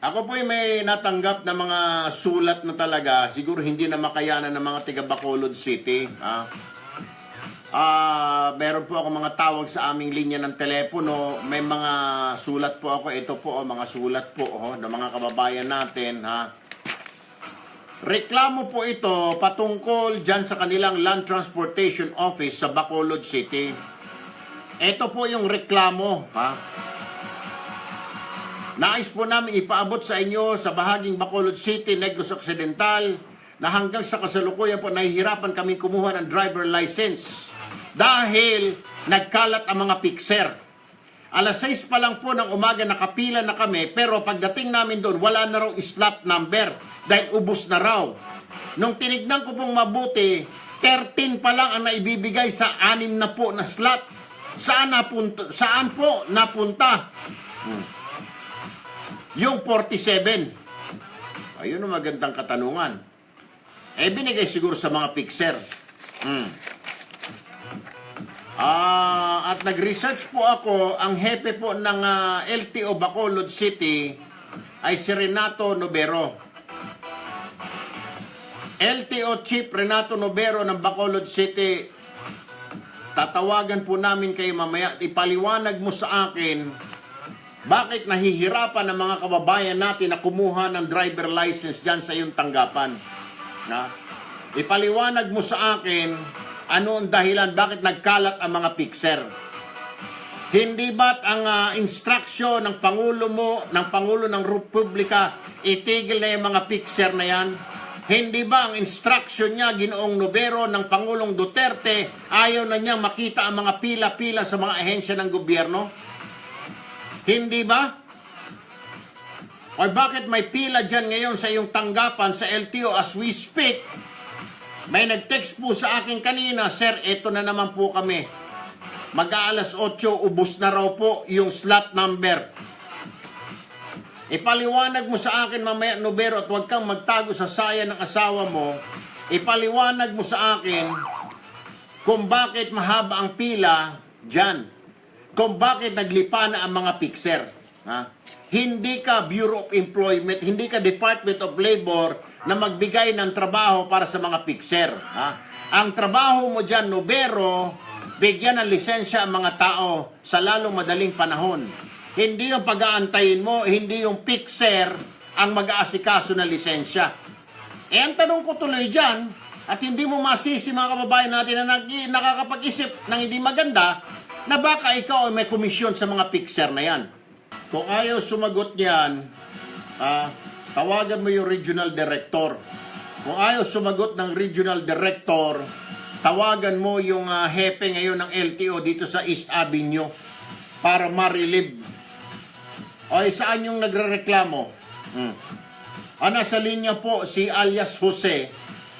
Ako po may natanggap na mga sulat na talaga, siguro hindi na makayanan ng mga taga Bacolod City. Ah, Ah, meron po ako mga tawag sa aming linya ng telepono. May mga sulat po ako. Ito po, oh, mga sulat po oh, ng mga kababayan natin. Ha? Reklamo po ito patungkol dyan sa kanilang Land Transportation Office sa Bacolod City. Ito po yung reklamo. Ha? Nais po namin ipaabot sa inyo sa bahaging Bacolod City, Negros Occidental, na hanggang sa kasalukuyan po nahihirapan kami kumuha ng driver license dahil nagkalat ang mga fixer. Alas 6 pa lang po ng umaga nakapila na kami pero pagdating namin doon wala na raw slot number dahil ubos na raw. Nung tinignan ko pong mabuti, 13 pa lang ang naibibigay sa anim na po na slot. Saan napunta? Saan po napunta? Yung 47. Ayun ang magandang katanungan. Eh, binigay siguro sa mga fixer. Hmm. Ah, at nag-research po ako, ang hepe po ng ah, LTO Bacolod City ay si Renato Nobero. LTO Chief Renato Nobero ng Bacolod City, tatawagan po namin kayo mamaya at ipaliwanag mo sa akin bakit nahihirapan ang mga kababayan natin na kumuha ng driver license dyan sa iyong tanggapan. Na? Ipaliwanag mo sa akin ano ang dahilan bakit nagkalat ang mga fixer. Hindi ba't ang ah, instruction ng Pangulo mo, ng Pangulo ng Republika, itigil na yung mga fixer na yan? Hindi ba ang instruction niya, ginoong Nobero ng Pangulong Duterte, ayaw na niya makita ang mga pila-pila sa mga ahensya ng gobyerno? Hindi ba? O bakit may pila dyan ngayon sa iyong tanggapan sa LTO as we speak? May nag-text po sa akin kanina, Sir, eto na naman po kami. Mag-aalas 8, ubus na raw po yung slot number. Ipaliwanag mo sa akin mamaya, Nobero, at huwag kang magtago sa saya ng asawa mo. Ipaliwanag mo sa akin kung bakit mahaba ang pila dyan. Kung bakit naglipa na ang mga fixer. Ha? Hindi ka Bureau of Employment, hindi ka Department of Labor na magbigay ng trabaho para sa mga fixer. Ha? Ang trabaho mo dyan, Nobero, bigyan ng lisensya ang mga tao sa lalong madaling panahon. Hindi yung pag-aantayin mo, hindi yung fixer ang mag-aasikaso ng lisensya. Eh, ang tanong ko tuloy dyan, at hindi mo masisi mga kababayan natin na nakakapag-isip ng hindi maganda, na baka ikaw ay may komisyon sa mga fixer na yan. Kung ayaw sumagot niyan, ah, tawagan mo yung regional director. Kung ayaw sumagot ng regional director, tawagan mo yung ah, hepe ngayon ng LTO dito sa East Avenue para ma-relieve. O saan yung nagrereklamo? Hmm. Ah, nasa linya po si alias Jose,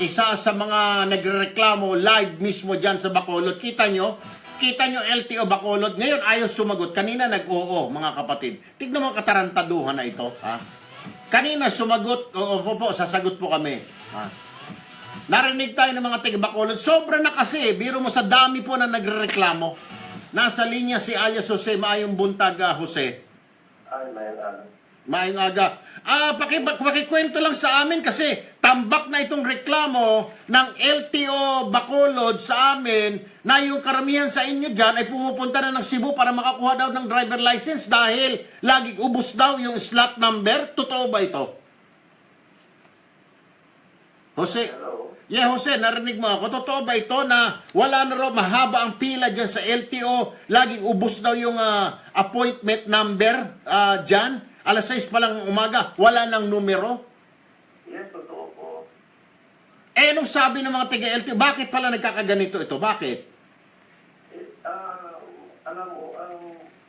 isa sa mga nagrereklamo live mismo dyan sa Bacolod. Kita nyo? Kita nyo LTO Bacolod. Ngayon ayaw sumagot. Kanina nag-oo, mga kapatid. Tignan mo katarantaduhan na ito. Ha? Kanina sumagot, oo po po, sasagot po kami. Ha? Narinig tayo ng mga taga Bacolod. Sobra na kasi, biro mo sa dami po na nagrereklamo. Nasa linya si alias Jose, maayong buntag ah, Jose. Ay, may ano. Maayong aga. Ah, paki, pakikwento lang sa amin kasi tambak na itong reklamo ng LTO Bacolod sa amin na yung karamihan sa inyo dyan ay pumupunta na ng Cebu para makakuha daw ng driver license dahil laging ubus daw yung slot number. Totoo ba ito? Jose, Hello? Yeah, Jose, narinig mo ako. Totoo ba ito na wala na raw mahaba ang pila dyan sa LTO? Laging ubos daw yung ah, appointment number ah, dyan? Alas 6 pa lang ng umaga, wala nang numero? Yes, totoo po. Eh, nung sabi ng mga taga-LTO, bakit pala nagkakaganito ito? Bakit? Eh, ah, alam mo, ang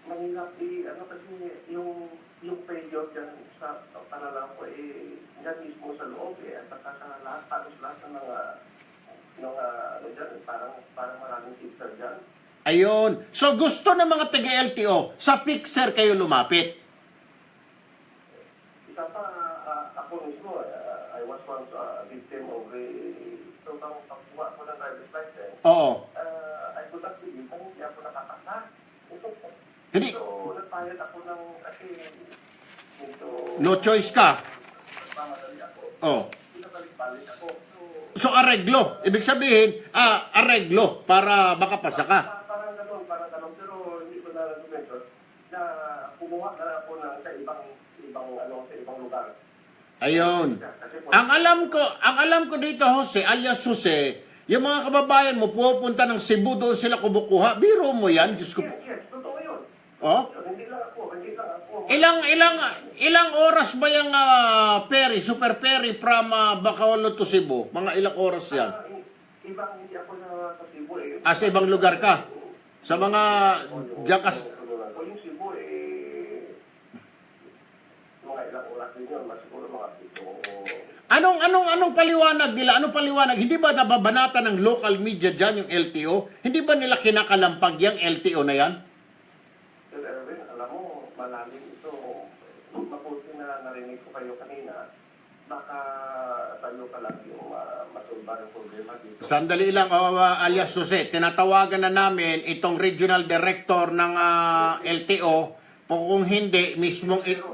mahirap di, ano kasi yung, yung failure dyan sa panalang ko, eh, dyan mismo sa loob, eh, at saka sa lahat, halos lahat ng mga, mga, ano dyan, parang, parang maraming sister dyan. Ayun. So, gusto ng mga taga-LTO, sa fixer kayo lumapit. Isa pa, ah, ako mismo, ah, I was once a victim of a, so bang pagkuha ko ng driver's license, Oo. uh, I could not believe na hindi ako nakakasa. Hindi. So, nagpayad ako ng, kasi Ito, No choice ka. pamadali ako. Oh. Pinabalik-balik ako. So So, areglo. Ibig sabihin, ah, areglo para makapasa ka. pa- parang ganun, parang ganun. Pero hindi ko na dokumento na kumuha na ako ng sa ibang, ibang, ano, sa ibang lugar. Ayun. Ang alam ko, ang alam ko dito, Jose, alias Jose, yung mga kababayan mo pupunta ng Cebu doon sila kumukuha. Biro mo yan, Diyos ko. Yes, yes, totoo yun. Oh? Hindi lang ako, hindi lang ako. Ilang ilang ilang oras ba yung ah, ferry, super ferry from uh, Bacolod to Cebu? Mga ilang oras yan? I- ibang hindi ako na sa Cebu eh. Ah, sa ibang lugar ka? Sa mga jakas... O yung Cebu eh, mga ilang oras din yun, mas siguro mga pito o Anong anong anong paliwanag nila? Anong paliwanag? Hindi ba nababanata ng local media diyan yung LTO? Hindi ba nila kinakalampag yung LTO na yan? Sir Erwin, alam mo, malalim ito. Mabuti na narinig ko kayo kanina. Baka tayo pa lang yung uh, masulba ng problema dito. Sandali lang, oh, uh, alias Jose, tinatawagan na namin itong regional director ng ah, LTO kung hindi mismong it-.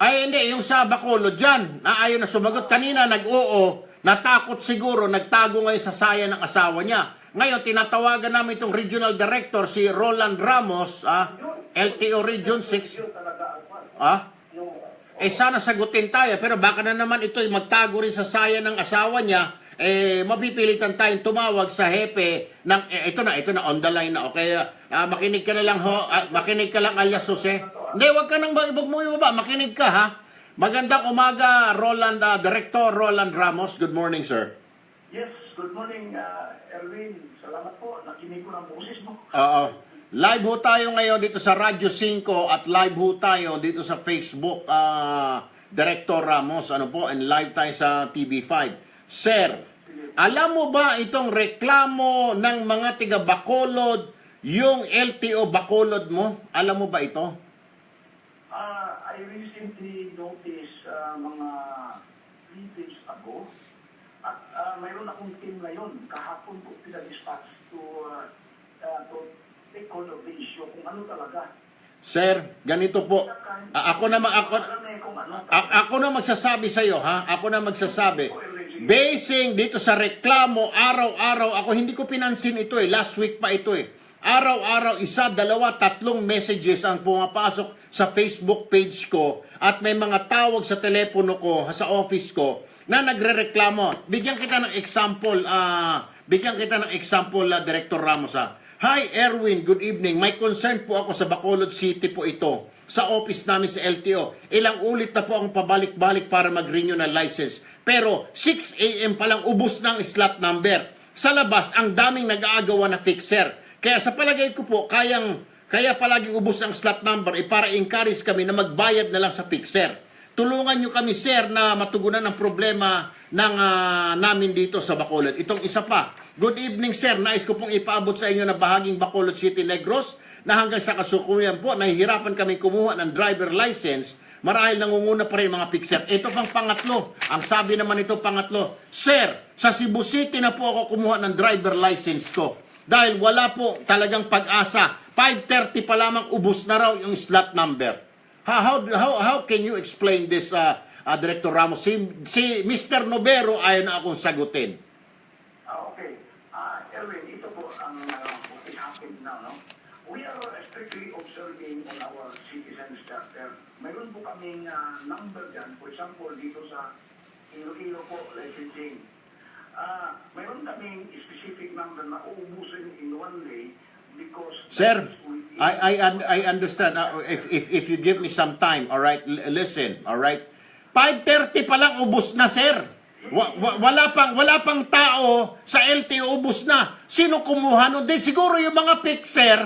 Ay, hindi. Yung sa Bacolod dyan, na ayaw na sumagot. Kanina, nag-oo. Natakot siguro. Nagtago ngayon sa saya ng asawa niya. Ngayon, tinatawagan namin itong regional director, si Roland Ramos, ah, LTO Region 6. Yun talaga ang kwan. Ah, eh, sana sagutin tayo. Pero baka na naman ito magtago rin sa saya ng asawa niya. Eh, mapipilitan tayong tumawag sa hepe ng, eh, ito na, ito na, on the line na. Okay, ah, makinig ka na lang ho, ah, makinig ka lang alias Jose. Hindi, wag ka nang ibog mo yung baba, makinig ka ha. Magandang umaga, Roland, ah, Director Roland Ramos. Good morning, sir. Yes, good morning, uh, Erwin. Salamat po. Nakinig ko ng boses mo. Oo. Live ho tayo ngayon dito sa Radyo 5 at live ho tayo dito sa Facebook, ah, Director Ramos, ano po, and live tayo sa TV5. Sir, alam mo ba itong reklamo ng mga tiga Bacolod, yung LTO Bacolod mo? Alam mo ba ito? Uh, I recently noticed uh, mga three days ago at uh, mayroon akong team ngayon. Kahapon po pinadispatch to, uh, uh, to take hold of the issue kung ano talaga. Sir, ganito po. A- ako na ma- ako ano. A- ako na magsasabi sa iyo, ha? Ako na magsasabi. Basing dito sa reklamo, araw-araw, ako hindi ko pinansin ito eh. Last week pa ito eh. Araw-araw, isa, dalawa, tatlong messages ang pumapasok sa Facebook page ko at may mga tawag sa telepono ko, sa office ko, na nagre-reklamo. Bigyan kita ng example, ah, bigyan kita ng example, ah, Director Ramos, ha? Hi, Erwin. Good evening. May concern po ako sa Bacolod City po ito. Sa office namin sa LTO. Ilang ulit na po ang pabalik-balik para mag-renew ng license. Pero 6 a.m. pa lang ubus ng slot number. Sa labas, ang daming nag-aagawa na fixer. Kaya sa palagay ko po, kayang, kaya palagi ubus ang slot number eh, para encourage kami na magbayad na lang sa fixer. Tulungan nyo kami, sir, na matugunan ang problema ng ah, namin dito sa Bacolod. Itong isa pa. Good evening, sir. Nais ko pong ipaabot sa inyo na bahaging Bacolod City, Negros na hanggang sa kasukuyan po, nahihirapan kami kumuha ng driver license marahil nangunguna pa rin mga fixer. Ito pang pangatlo. Ang sabi naman ito pangatlo, Sir, sa Cebu City na po ako kumuha ng driver license ko. Dahil wala po talagang pag-asa. 5.30 pa lamang ubus na raw yung slot number. How, how, how, can you explain this, uh, uh, Director Ramos? Si, si Mr. Novero ayaw na akong sagutin. Ah, okay. Ah, Erwin, ito po ang uh, what is happening now, no? We are strictly observing on our citizens charter. Mayroon po kaming ah, number dyan. For example, dito sa Iloilo po, licensing. Ah, mayroon kaming specific number na uubusin in one day because... Sir, I I I understand Uh, if if if you give me some time, all right? L- listen, all right? 5:30 pa lang ubos na, sir. Wa- wa- wala pang wala pang tao sa LTO ubos na. Sino kumuha nun? Di siguro yung mga fixer.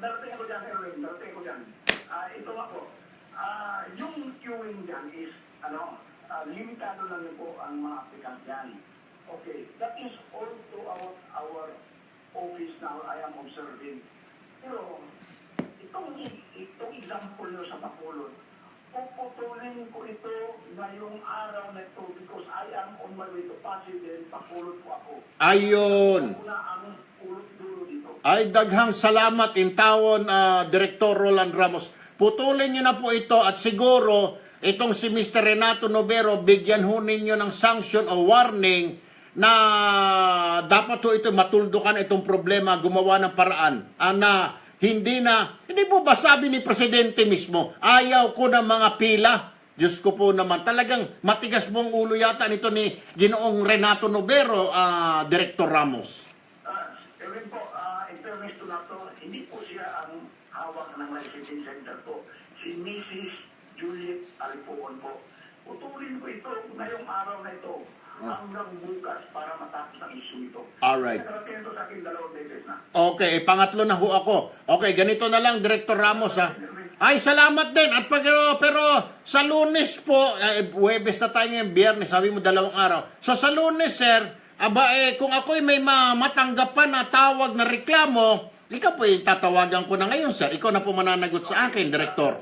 Darating ako dyan, Erwin. Darating ako dyan. Ah, ito po. Ah, yung queuing dyan is, ano, ah, limitado lang yun po ang mga applicant dyan. Okay. That is all to our, our office now I am observing. Pero, itong, itong example nyo sa Bacolod, puputulin ko ito ngayong araw na ito because I am on my way to Pasig and Bacolod po ako. Ayun. Ako na ang ulot dulo dito. Ay daghang salamat in tawon ah, Director Roland Ramos. putulin nyo na po ito at siguro itong si Mr. Renato Novero, bigyan ho ninyo ng sanction o warning na dapat ho ito matuldukan itong problema, gumawa ng paraan ah, na hindi na, hindi po ba sabi ni Presidente mismo, ayaw ko ng mga pila. Diyos ko po naman, talagang matigas pong ulo yata nito ni Ginoong Renato Novero, ah, Director Ramos. Ah, Ewan po, ah, in hindi po siya hawak ng licensing center po. Si Mrs. Juliet Alipuon po. Putulin ko ito ngayong araw na ito hanggang bukas para matapos ang issue ito. Alright. Nakarating ito sa akin dalawang beses na. Okay, eh, pangatlo na ho ako. Okay, ganito na lang, Director Ramos ha. Ay, salamat din. At pag, pero, pero sa lunes po, eh, Huwebes na tayo ngayon, biyernes, sabi mo dalawang araw. So sa lunes, sir, aba eh, kung ako'y may ma- matanggapan na tawag na reklamo, ikaw po yung tatawagan ko na ngayon, sir. Ikaw na po mananagot sa akin, Director.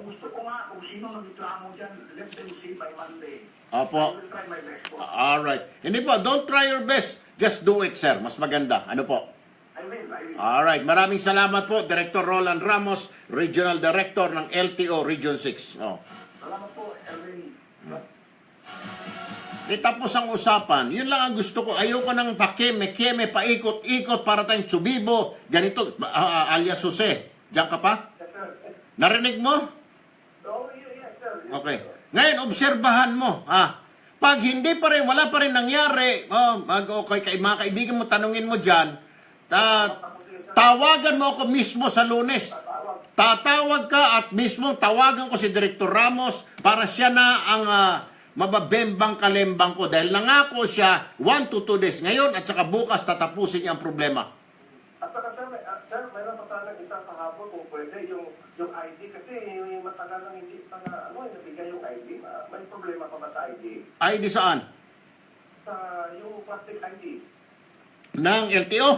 Sino nagreklamo dyan, let them see by Monday. Opo. I will try my best po. Alright. Hindi po, don't try your best. Just do it, sir. Mas maganda. Ano po? I will, I will. Alright, maraming salamat po, Director Roland Ramos, Regional Director ng LTO Region 6. Oh. Salamat po, Erwin. Di tapos ang usapan, yun lang ang gusto ko. Ayoko nang pakeme, keme, paikot-ikot para tayong tsubibo. Ganito, ah, alias Jose. Diyan ka pa? Narinig mo? Oh, yes, yes, sir. Yes, Okay. Ngayon, obserbahan mo. Ah, pag hindi pa rin, wala pa rin nangyari, oh, mag, okay, kay, mga kaibigan mo, tanungin mo dyan, ta- tawagan mo ako mismo sa lunes. Tatawag ka at mismo tawagan ko si Director Ramos para siya na ang ah, mababembang kalembang ko dahil nangako siya 1 to 2 days ngayon at saka bukas tatapusin niya ang problema. At saka sir, may, ah, sir, mayroon pa sana isa kahapon kung pwede yung yung ID kasi yung matagal nang hindi pa na ano, nabigay yung ID. Ah, may problema pa ba sa ID? Ay, di saan? Sa yung plastic ID. Ng LTO?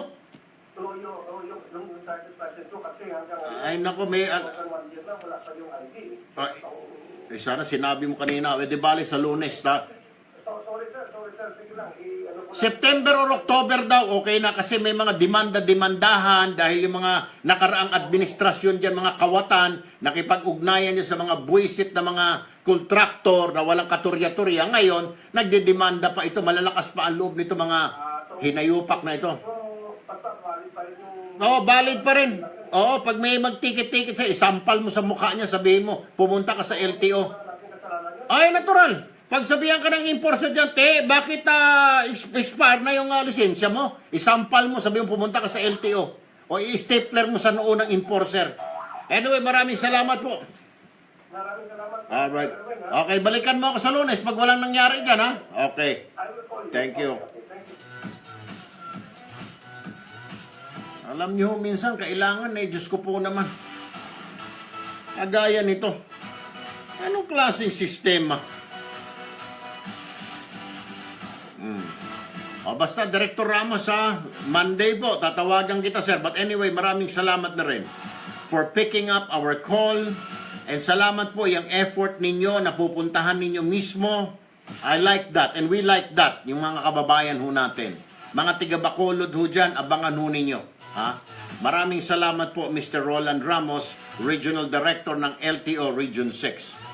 So yung yung yung yung driver's license ko kasi hanggang Ay, nako, may... hanggang one year wala pa yung ID. Ay. Eh, sana sinabi mo kanina, eh, di bali sa lunes. Ta- so, sorry sir, sorry sir, sige lang. I, ano ko. September or October daw, okay na kasi may mga demanda-demandahan dahil yung mga nakaraang administrasyon dyan, mga kawatan, nakipag-ugnayan niya sa mga buwisit na mga kontraktor na walang katurya-turya. Ngayon, nagdedemanda pa ito, malalakas pa ang loob nito mga hinayupak na ito. So, basta valid pa rin. Oo. Oo, pag may magtikit-tikit sa isampal mo sa mukha niya, sabihin mo, pumunta ka sa LTO. Ay, natural. Pag sabihan ka ng enforcer dyan, te, bakit ex- expire na yung ah, lisensya mo? Isampal mo, sabihin mo pumunta ka sa LTO. O i-stapler mo sa noo ng enforcer. Anyway, maraming salamat po. Maraming salamat. Alright. Okay, balikan mo ako sa lunes pag walang nangyari dyan, ha? Okay, thank you. Alam niyo, minsan kailangan eh, Diyos ko po naman. Agaya nito. Anong klaseng sistema? Hmm. O basta, Director Ramos ha, Monday po, tatawagan kita sir. But anyway, maraming salamat na rin for picking up our call. And salamat po yung effort ninyo na pupuntahan ninyo mismo. I like that and we like that, yung mga kababayan ho natin. Mga tiga Bacolod ho dyan, abangan ho ninyo. Ha? Maraming salamat po Mr. Roland Ramos, Regional Director ng LTO Region 6.